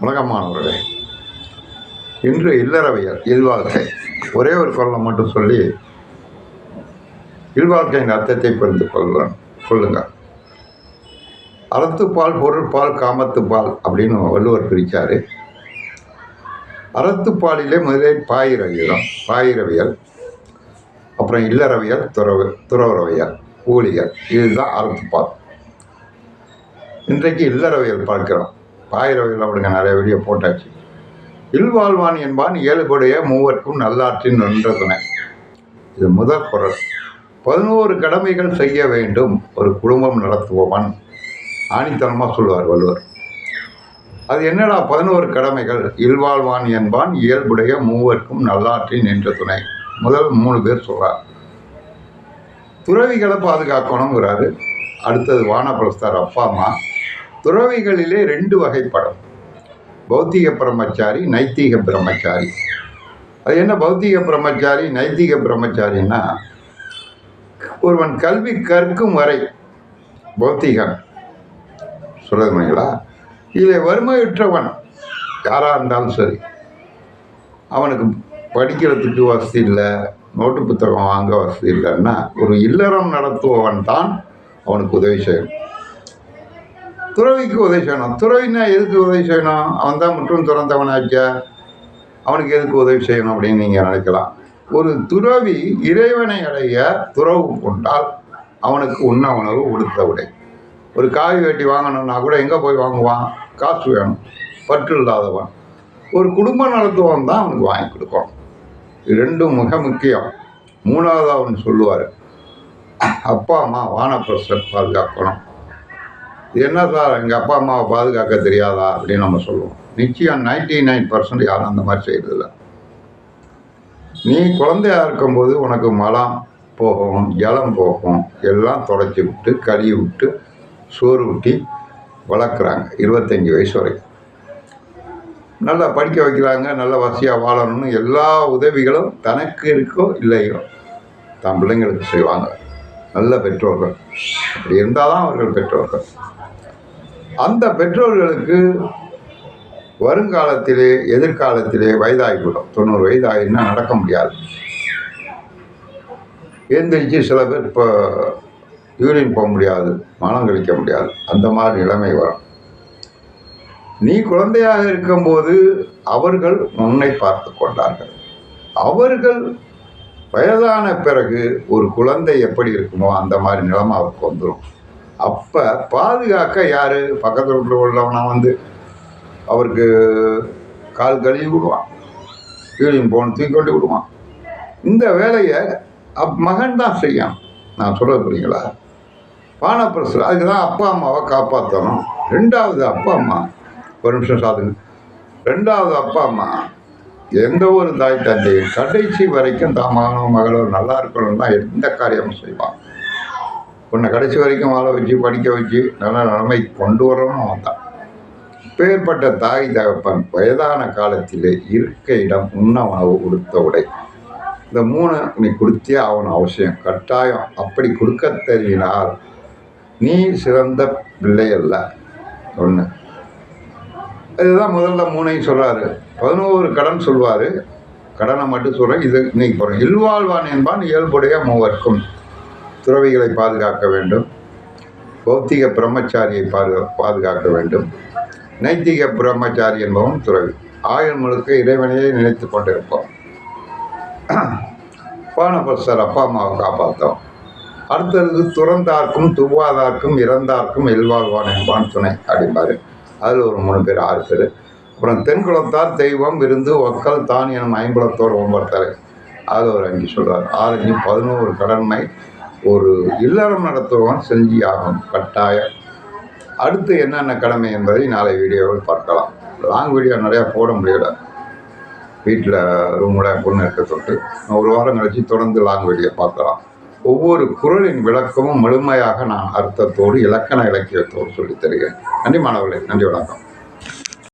வணக்கம் இன்று இல்லறவியல் இல்வாழ்க்கை. ஒரே ஒரு குரலை மட்டும் சொல்லி இல்வாழ்க்கையின் அர்த்தத்தை புரிந்து கொள்கிறோம் சொல்லுங்க அறத்துப்பால் பொருட்பால் காமத்துப்பால் அப்படின்னு வள்ளுவர் பிரித்தார் அறத்துப்பாலிலே முதலில் பாயிரவியலம் பாயிரவியல் அப்புறம் இல்லறவியல் துறவு துறவரவியல் ஊழியர். இதுதான் அறத்துப்பால். இன்றைக்கு இல்லறவியல் பார்க்கிறோம். பாயிரவியல் அப்படிங்க நிறைய வீடியோ போட்டாச்சு. இல்வாழ்வான் என்பான் இயல்புடைய மூவர்க்கும் நல்லாற்றின் நின்ற துணை இது முதல் குரல். பதினோரு கடமைகள் செய்ய வேண்டும். ஒரு குடும்பம் நடத்துபவன். ஆணித்தனமாக சொல்லுவார் வள்ளுவர். அது என்னடா பதினோரு கடமைகள்? இல்வாழ்வான் என்பான் இயல்புடைய மூவர்க்கும் நல்லாற்றின் நின்ற துணை முதல் மூணு பேர் சொல்கிறார் துறவிகளை பாதுகாக்கணுங்கிறாரு அடுத்தது வானப்பிரஸ்தார் அப்பா அம்மா. துறவிகளிலே ரெண்டு வகைப்படும். பௌத்திக பிரம்மச்சாரி நைத்திக பிரம்மச்சாரி. அது என்ன பௌத்திக பிரம்மச்சாரி நைத்திக பிரம்மச்சாரின்னா ஒருவன் கல்வி கற்கும் வரை பௌத்திகன். சொல்லுங்களா இதில் வறுமையுற்றவன் யாராக இருந்தாலும் சரி அவனுக்கு படிக்கிறதுக்கு வசதி இல்லை நோட்டு புத்தகம் வாங்க வசதி இல்லைன்னா ஒரு இல்லறம் நடத்துபவன் தான் அவனுக்கு உதவி செய்யணும் துறவிக்கு உதவி செய்யணும். துறவினா எதுக்கு உதவி செய்யணும்? அவன் தான் முற்றும் துறந்தவனாச்சா அவனுக்கு எதுக்கு உதவி செய்யணும் அப்படின்னு நீங்கள் நினைக்கலாம். ஒரு துறவி இறைவனை அடைய துறவு கொண்டால் அவனுக்கு உண்ண உணவு உடுத்த உடை. ஒரு காவி வெட்டி வாங்கணும்னா கூட எங்கே போய் வாங்குவான்? காசு வேணும். பற்று இல்லாதவன். ஒரு குடும்பம் நடத்துவன் தான் அவனுக்கு வாங்கி கொடுக்கணும். இது ரெண்டும் மிக முக்கியம். மூணாவது அவன் சொல்லுவார். அப்பா அம்மா வானப்பிரசர் பாதுகாக்கணும். என்ன சார் எங்கள் அப்பா அம்மாவை பாதுகாக்க தெரியாதா அப்படின்னு நம்ம சொல்லுவோம். நிச்சயம் நைன்டி நைன் பர்சன்ட் யாரும் அந்த மாதிரி செய்கிறதில்ல நீ குழந்தையா இருக்கும்போது உனக்கு மலம் போகும் ஜலம் போகும் எல்லாம் தொடச்சி விட்டு கழுவி விட்டு சோறு ஊட்டி வளர்க்குறாங்க இருபத்தஞ்சி வயசு வரைக்கும். நல்லா படிக்க வைக்கிறாங்க நல்ல வசதியாக வாழணும்னு எல்லா உதவிகளும் தனக்கு இருக்கோ இல்லையோ தன் பிள்ளைங்களுக்கு செய்வாங்க. நல்ல பெற்றோர்கள். அப்படி இருந்தால் தான் அவர்கள் பெற்றோர்கள். அந்த பெற்றோர்களுக்கு வருங்காலத்திலே எதிர்காலத்திலே வயதாகிவிடும். தொண்ணூறு வயது ஆகினா நடக்க முடியாது. எழுந்திரிச்சு சில பேர் இப்போ யூரின் போக முடியாது மனம் கழிக்க முடியாது. அந்த மாதிரி நிலைமை வரும். நீ குழந்தையாக இருக்கும்போது அவர்கள் உன்னை பார்த்து கொண்டார்கள். அவர்கள் வயதான பிறகு ஒரு குழந்தை எப்படி இருக்குமோ அந்த மாதிரி நிலைமை அவருக்கு வந்துடும் அப்போ பாதுகாக்க யார்? பக்கத்து வீட்டில் உள்ளவனா வந்து அவருக்கு கால் கழுவி விடுவான். யூரின் போன தூக்கி கொண்டு விடுவான். இந்த வேலையை அப் மகன் தான் செய்யணும். நான் சொல்ல புரியுங்களா? பானப்பிரசர் அதுக்கு தான் அப்பா அம்மாவை காப்பாற்றணும் ரெண்டாவது அப்பா அம்மா. ஒரு நிமிஷம் சாதுங்க ரெண்டாவது அப்பா அம்மா. எந்த ஒரு தாய் தந்தையும் கடைசி வரைக்கும் தான் மகனும் மகளும் நல்லா இருக்கணும்னா தான் எந்த காரியமும் செய்வான். உன்னை கடைசி வரைக்கும் வாழ வச்சு படிக்க வச்சு நல்ல நிலைமை கொண்டு வரணும் அவன் தான். பேர்பட்ட தாய் தகப்பன் வயதான காலத்திலே இருக்க இடம் உண்ண உணவு கொடுத்த உடை. இந்த மூணு நீ கொடுத்தே ஆகணும் அவசியம். கட்டாயம் அப்படி கொடுக்க தெரியினால் நீ சிறந்த பிள்ளை அல்ல. ஒன்று இதுதான் முதல்ல மூணையும் சொல்கிறாரு பதினோரு கடன் சொல்வார். கடனை மட்டும் சொல்கிறேன் இது இன்னைக்கு போகிறோம் இல்வாழ்வான் என்பான் இயல்புடைய மூவர்க்கும். துறவிகளை பாதுகாக்க வேண்டும். பௌத்திக பிரம்மச்சாரியை பாதுகா பாதுகாக்க வேண்டும். நைத்திக பிரம்மச்சாரி என்பவன் துறவி. ஆயுள் முழுக்க இறைவனையே நினைத்து கொண்டிருப்போம் பானபஸ்தர் அப்பா அம்மாவை காப்பாற்றோம் அடுத்தது துறந்தார்க்கும் துவாதார்க்கும் இறந்தார்க்கும் எல்வாழ்வான் என்பான் துணை அப்படிம்பார். அதில் ஒரு மூணு பேர் ஆறு பேர். அப்புறம் தென்குளத்தார் தெய்வம் விருந்து ஒக்கல் தான் எனும் ஐம்புலத்தோர் ஒம்பர்த்தரை அதில் ஒரு அஞ்சு சொல்கிறார் ஆறஞ்சு பதினோரு கடன்மை. ஒரு இல்லறம் நடத்துவன் செஞ்சு ஆகும். கட்டாயம். அடுத்து என்னென்ன கடமை என்பதை நாளை வீடியோவில் பார்க்கலாம். லாங் வீடியோ நிறையா போட முடியல. வீட்டில் ரூமில் பொண்ணு இருக்க தொட்டு ஒரு வாரம் கழிச்சு தொடர்ந்து லாங் வீடியோ பார்க்கலாம். ஒவ்வொரு குரலின் விளக்கமும் முழுமையாக நான் அர்த்தத்தோடு இலக்கண இலக்கியத்தோடு சொல்லித் தருகிறேன். நன்றி மாணவர்களே. நன்றி வணக்கம்.